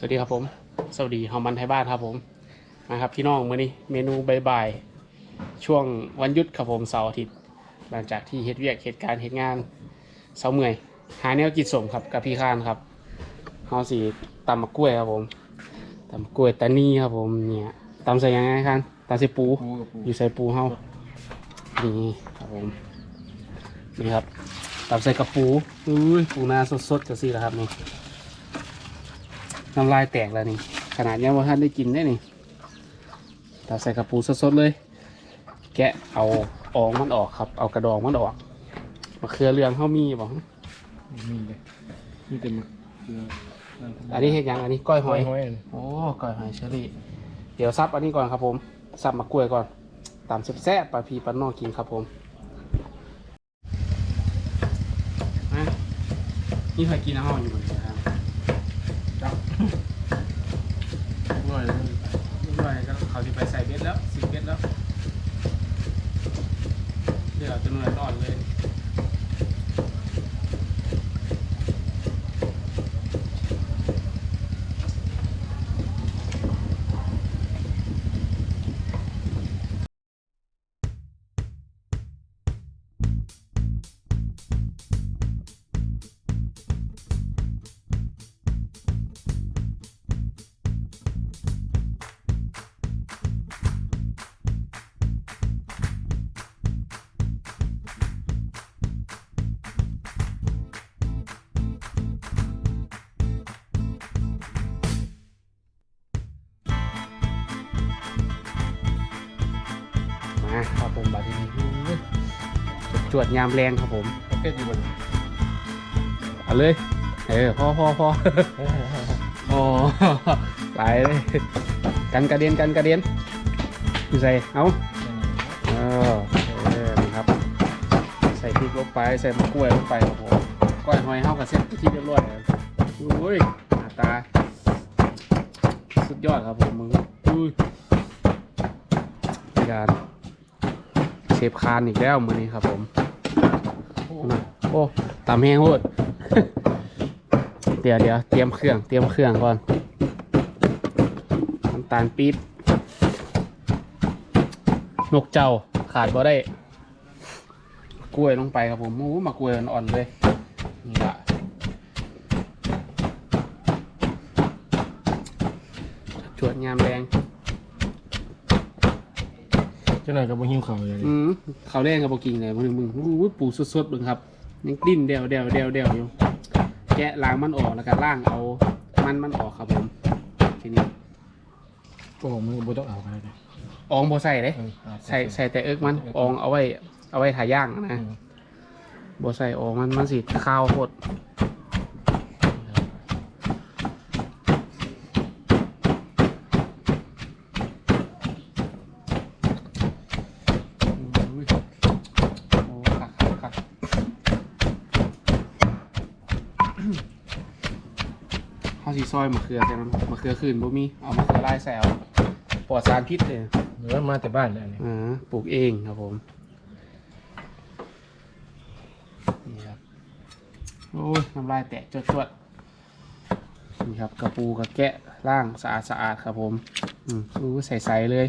สวัสดีครับผม สวัสดีเฮามันไทยบ้านครับผมนะครับพี่น้องมื้อนี้เมนูบ่ายๆช่วงวันหยุดครับผมเสาร์อาทิตย์ หลังจากที่เฮ็ดเวียกเหตุการณ์เฮ็ดงานเสาร์เมื่อย หาแนวกินสมครับกับพี่ข้านครับเฮาสิตำมะกล้วยครับผมตำมะกล้วยตานีครับผมเนี่ยตำใส่ยังไงครับตำใส่ปูปูกับปูอยู่ใส่ปูเฮานี่ครับผมนี่ครับตำใส่กระปูอุ้ยปูนาสดๆจังซี่แหละครับนี่ น้ำลายแตกแล้วนี่ ขนาดยังว่าท่านได้กินได้นี่ตัดใส่กระปูสดๆเลย แกะเอาอองมันออกครับ เอากระดองมันออกมะเขือเรืองเขามีบอกมีเลยมีแต่มะเขืออันนี้เห็ดหยังอันนี้ก้อยหหออยยหอยอันนี้โอ้ก้อยหอยเชอรี่ เดี๋ยวซับอันนี้ก่อนครับผมซับมะกล้วยก่อนตามแซ่บๆปลาพีปลาน้องกินครับผมมานี่ใครกินน้ำหอมอยู่เหมือนกัน Mm-hmm. ผมบัดนี้อุ้ยจวดๆยามแรงครับผมประเภทอยู่บนเอาเลย เออพอพอพอโอ้ไหลายเลยกันกระเด็นกันกระเด็นอยู่ใส่เอาเออเออนะครับ ใส่พริกลงไปใส่มะกล้วยลงไปครับผมก้อยหอยเฮากับเส้นที่เรียบร้อยแล้วอุ้ยหน้าตา สุดยอดครับผมมึงอุ้ยในการ เชฟคานอีกแล้วมือนี้ครับผมโอ้ตามแห้งโหดเดี๋ยวเดี๋ยวเตรียมเครื่องเตรียมเครื่องก่อนน้ำตาลปี๊บนกเจ้าขาดบ่ได้ กล้วยลงไปครับผมโอ้มากล้วยอ่อนๆเลยนี่ละจวดงามแดง จ้าหน่อยกับบุหิวเขาอย่างอืนี้มเขาวแรงกับบอกกิ่งเลยมึงมึงอู้ปูสดๆมึงครับยังดิ้นเดวเดวเดวเดวอยู่แกะล้างมันออกแล้วก็ล่างเอามันมันออกครับผมทีนี้โอ้มึงบุต้องเอาอะไรเลยอองโบใส่เลยเออเอาใส่ใส่แต่เอิกมันอองเอาไว้ เอาไว้ถ่ายย่างนะโบใส่อองมันมันสิข้าวโคตรอุ้ยโอ้คักคักคัก ข้าวสี ซอยมะเขือใช่ไหมมะเขือคืนบ่มีเอามะเขือลายใส่เอาปลอดสารพิษเลยหรือว่ามาแต่บ้านเลยอันนี้อ่าปลูกเองครับผมนี่ครับโอ้ยน้ำลายแตกจวดจวดๆนี่ครับกระปูกระแกะล่างสะอาดสะอาดครับผมอืมอู้ใส่ๆเลย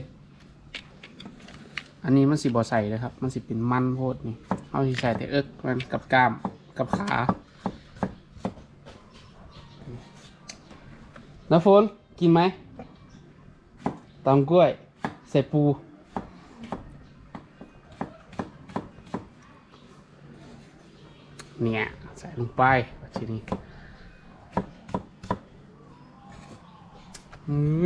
อันนี้มันสิบ่ใส่เลยครับ มันสิเป็นมันโพดนี่เอาที่ใส่แต่เอิกมันกับกล้ามกับขา น้ำฝนกินไหมตำกล้วย ใส่ปู เนี่ย ใส่ลงไปทีนี้อือ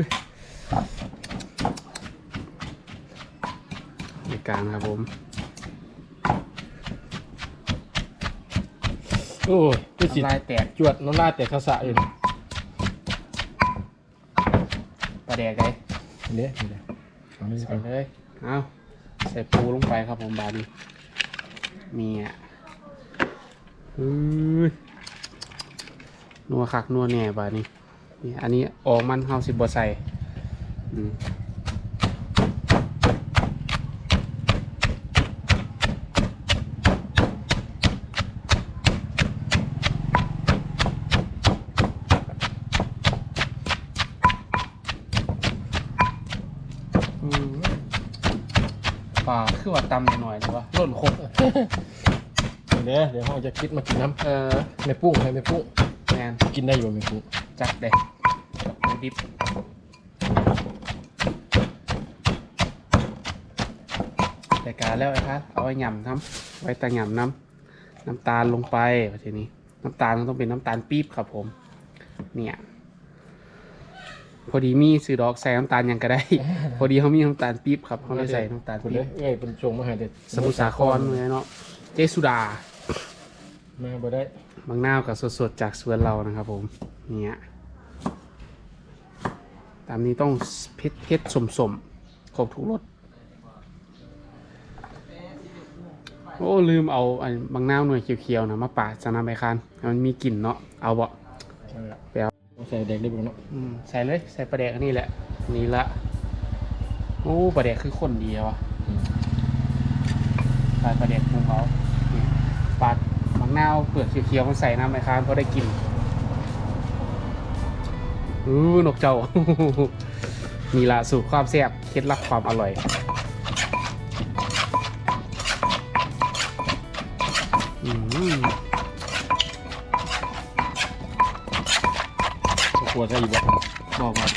ในการครับผม โอ้ยก็สิน้ำลายแตกจวดน้ำลายแต่ข้าวสะอยู่ ป ลาแดกเลยเนี้ยนี่เลยเอานี่ใส่ไปเลยเอาใส่ปูลงไปครับผมบาดนี้มีอะอือนัวคักนัวแหน่บาดนี้นี่อันนี้ออกมันเฮาสิบ่ใส่อืม ปลา คือว่าตำหน่อยๆเลยวะล่นครบเดี๋ยวเดี๋ยวเราจะคิดมากินน้ำเออไม่ปุ้งให้ไม่ปุ้งแมนกินได้อยู่ไม่ปุ้งจัดเด็ดดิบรายการแล้วไอ้ครับเอาไว้หย่ำทำไว้ตาหย่ำน้ำน้ำตาลลงไปทีนี้ น้ำตาลต้องเป็นน้ำตาลปี๊บครับผม เนี่ย พอดีมีซื้อดอกใส่น้ำตาลหยังก็ได้ พอดีเขามีน้ำตาลปี๊บครับเขาเลยใส่น้ำตาลคุณปี๊เลบยเอ้ยเป็นชงมาให้เด็ดสมุทรสาครเลยเนาะเจสุดา มาบ่ได้บางนาวกับสดๆ จากสวนเรานะครับผม เนี่ยตามนี้ต้องเผ็ดเผ็ดสมสมๆครบทุกรสโอ้ ลืมเอาอันบางนาวหน่วยเขียวๆนะมาปาดจะนำไปคันให้มันมีกลิ่นเนาะเอาบ่ไปเอา ใส่แดกได้บ่เนาะอืมใส่เลยใส่ปลาแดกอันนี้แหละ นี่ละโอ้ปลาแดกคือคนเดียวอะใส่ปลาแดกปรุงเขานี่ปาดบางนาวเปลือกเขียวๆมันใส่น้ำไปคันเพราะได้กลิ่นอู้นกเจ้านี่ละสูตรความแซ่บเคล็ดลับความอร่อย วดใส่อีกบ่บอกว่า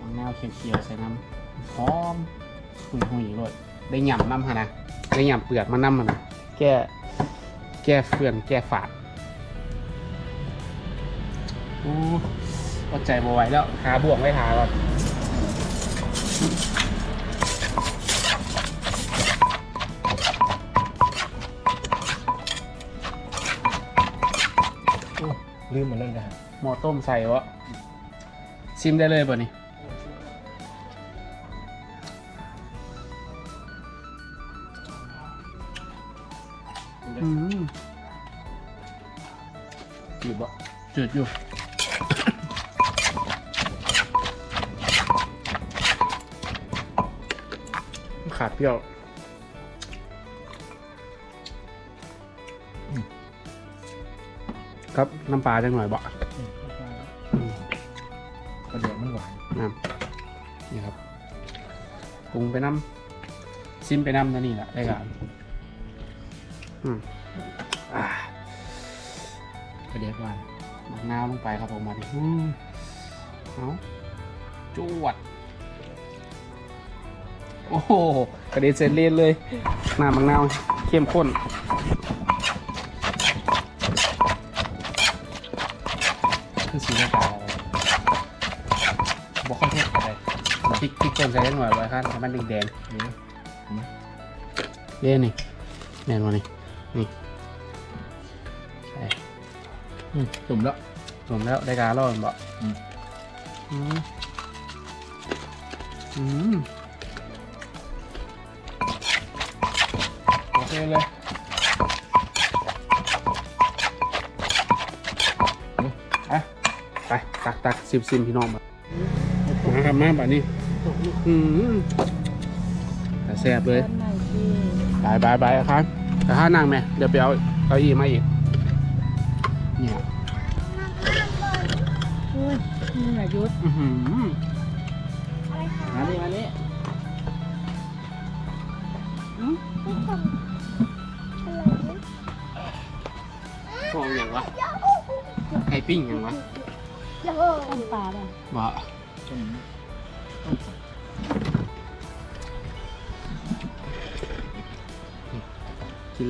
บางแนวเขียวๆใส่น้ำหอมหุยหุยเลยได้หย่ำน้ำฮะนะได้หย่ำเปลือกมันน้ำฮะนะแก้แก้เฟื่อนแก้ฝาดอู้อดใจบ่ไหวแล้วหาบ่วงไว้หาก่อน โอ้ลืมมันนั่นได้หม้อต้มใส่วะซิมได้เลยป่ะนี่อืมจืดบ่จืดอยู่ขาดเปรี้ยว ครับน้ำปลาจังหน่อยบ่อืมกระเดียกมันหวานน้ำนี่ครับปรุงไปน้ำซิมไปน้ำนั่นนี่แหละได้กันอืมอ่ากระเดียกหวานมะนาวลงไปครับผมมาดิอืมเอาจวด โอ้โหกระเด็นเสร็จเลียนเลยน้ำมะนาวเข้มข้น คือสีขาวบอกข้าวเทศอะไรพริกพริกป่นใส่ได้หน่อยไว้ครับให้มันแดงนี่ๆเล่นนี่แน่นอนนี่นี่ใส่อืมตุ่มแล้วรวมแล้วได้การแล้วบอกอืมอืมอืมโอเคเลย ซิมซิมพี่น้องมามาครับมาแบบนี้อืมแต่แซ่บเลยบายบายบายครับ แต่ถ้านั่งไหมเดี๋ยวไปเอาเก้าอี้มาอีกเนี่ยอุ้ยมึงอย่ายุดอื้อหือมาดิมาดิฟองอย่างวะไข่ปิ้งอย่างวะ ต้มปลาป่ะบ่ต้มกิน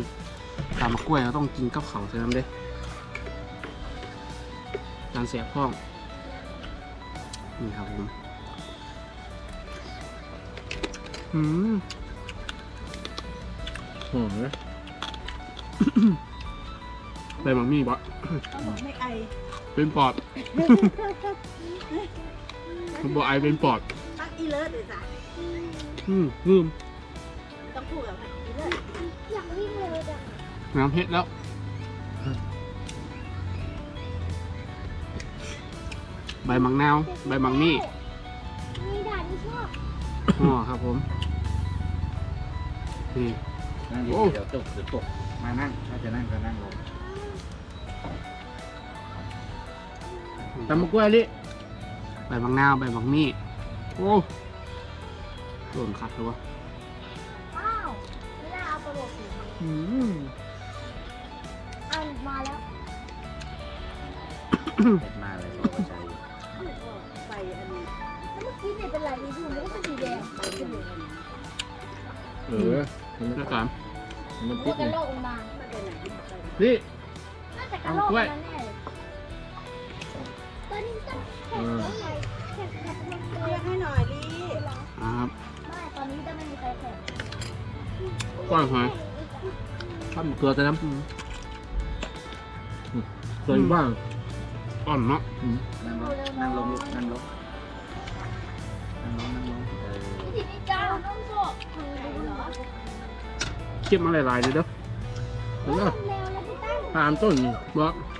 ตามมะกล้วยเราต้องกินกับเขาวใช่ไหมเด้การเสียบพ้อง นี่ครับผมอืมหอมเลยใบมังมี่บ่เขาบอกไม่ไอ เป็นปอดผมบอกไอเป็นปอดตั้งอีเลิศเลยจ้ะอืมลืมต้องพูดกับมันอีเลิศอยากวิ่งเลยอะน้ำเพชรแล้วใบมังนาว ใบมังมี่มีด่านที่ชอบอ๋อครับผมนี่นั่งดีโอ้เดี๋ยวตกเดี๋ยวตกมานั่งถ้าจะนั่งก็นั่งลง ตำมะกล้วยลิใบบางนาวใบบางมี่โอ้โดนคัดเลยวะอ้าวไม่ได้เอาประโยชน์สิอืมอันมาแล้วเผ็ดมากเลยบอกว่าใจไปอันนี้แล้วเมื่อกี้เนี่ยเป็นไรนี่ดูมันก็เป็นสีแดงไปเป็นอย่างนี้เออมันแล้วสามมันตัติวดกระไงโหลกมามันเป็นอย่างนี้ไปนี่น่าจะกระโหลกมาแน่เลยต อนนี้ต้องแข่งแล้วไงแข่งกับคนเดีเรียยวกให้หน่อยดิอ่าครับไม่ตอนนี้จะไม่มีใครแข่งกล้อยหอยทำเกลือแต่น้ำเกลืออยู่บ้างอ่อนเนาะอืมนั่งลงนั่งลงลูกนั่งลงนั่งลงนั่งลงเออทีนี้จ้าต้องบอกทางดูเหรอเก็บมาหลายๆเลยเด้อเออเร็วแล้วพี่ตั้งตามต้นนี่บ่พี่ตั้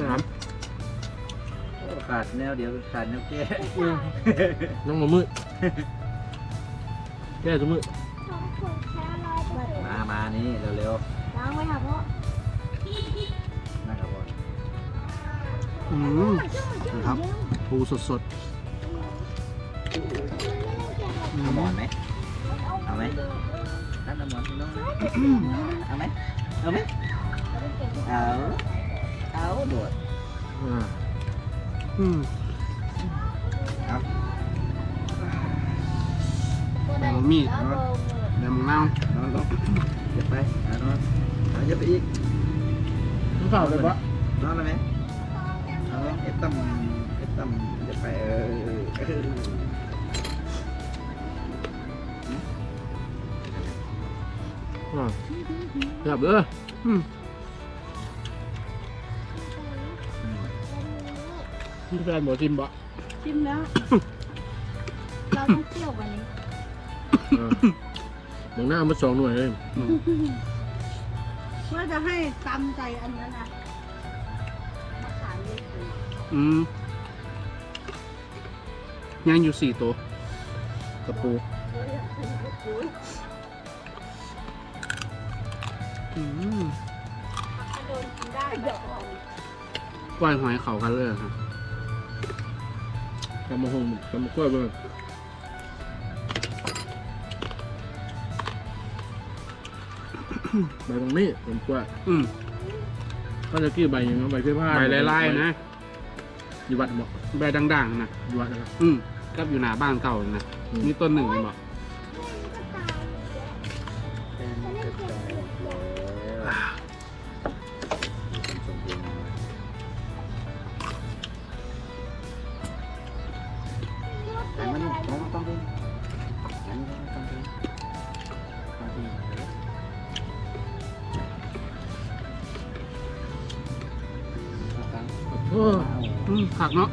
สามโอ้ขาดแนวเดียวขาดแนวแก้น้องมามืดแก้ตัวมืดสองคนแค่ร้อยเปอร์เซ็นต์มา มานี่เร็วล้างไว้ค่ะพ่อๆนั่งกับพ่ออืมครับปูสดเอาหมอนไหมเอาไหมนั่นเอาหมอนพี่น้องนะเอาไหมเอาไหมเอา เอาโดดอ่าๆอืมครับแต่บะหมี่แต่บางนาวนอนลงอย่าไปอ่านอนเอาอย่าไปอีกน้ำเปล่าเลยปะนอนแล้วไหมเอาลงเอ็ดตั้มเอ็ดตั้มอย่าไปเออเอออ่าแบบเอออืม พี่แฟนบอกชิมบ่ชิมแล้ว เราต้องเที่ยวกันนี้อ่าบางหน้าเอามาสองหน่วยเลยอืมว่าจะให้ตำใจอันนั้นนะมาขายเลยคืออืมยังอยู่สี่ตัวกระปูอืมโดนกินได้เดี๋ยวกล้อยหอยเขากันเลยครับ กำมะฮงกำมะกล้วยไปใบบางนี่ผมกล้วยอืมก็จะกี้ใบอย่างเงี้ยใบเสื้อผ้าใบไล่ๆนะอยู่วัดบอกใบด่างๆนะอยู่วัดนะครับอืมกับอยู่หน้าบ้านเก่านะอืมนี่ต้นหนึ่งเลยบอก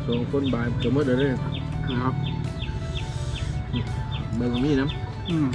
สองคนบายเกือบหมดเลยเนี่ยนะครับใบบางนี่นะอืม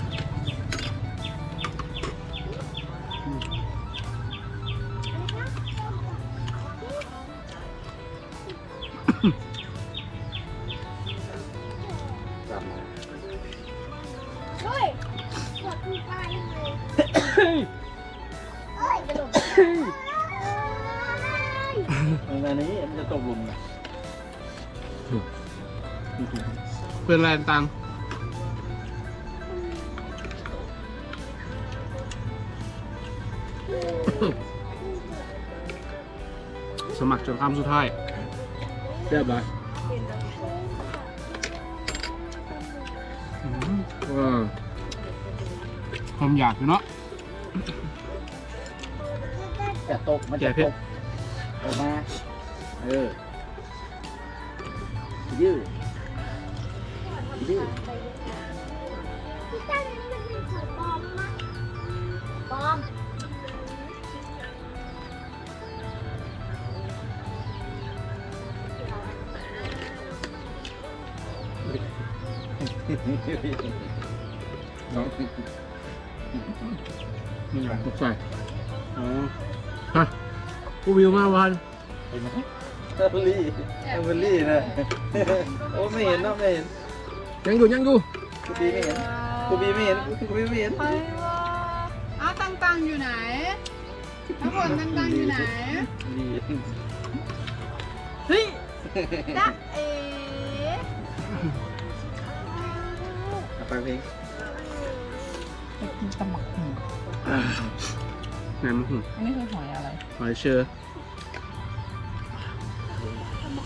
เป็นแรงตังสมัครจนคำสุดท้ายเรียบร้อยอืมว้าความอยากอยู่เนาะจะตก มันจะแกะเพตชรกออกมา เออยืด ยืดพี่ตั้งนี่มันเป็นของปลอมมั้งปลอมน้องนี่ตกใจอ๋อฮะกูวิวมาวันเห็นไหมเอเวอรี่เอเวอรี่นะ โอ้ไม่เห็นเนาะไม่เห็น ยังอยู่ยังอยู่กูบีไม่เห็นกูบีไม่เห็นกูบีไม่เห็นใครวะอ้าวตังตังอยู่ไหนน้ำฝนตังตังอยู่ไหนบีเฮ้ยจ๊ะเอ๋เอาไปเพลงกินตำหมักหมูแม่มหึอันนี้คือหอยอะไรหอยเชอร์ทำ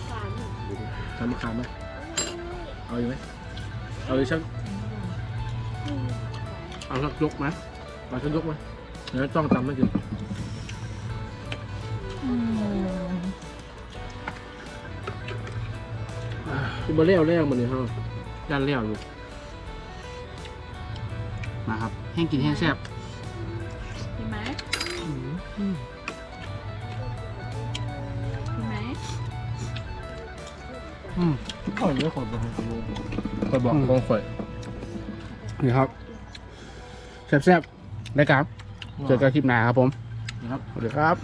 มะขามไหมเอาอยู่ไหม เอาอยู่ชักเอาชักยกไหมเอาชักยกไหมเดี๋ยวต้องจำไม่กินคือมาเลี้ยวแรกมันนี่ฮะย่านเลี้ยวอยู่มาครับ แห้งกินแห้งแซ่บ ข่อยไม่ขอบอกข่อยบอกกองข่อยนี่ครับแซ่บๆได้ครับเจอกันคลิปหน้าครับผมนะครับสวัสดีครับ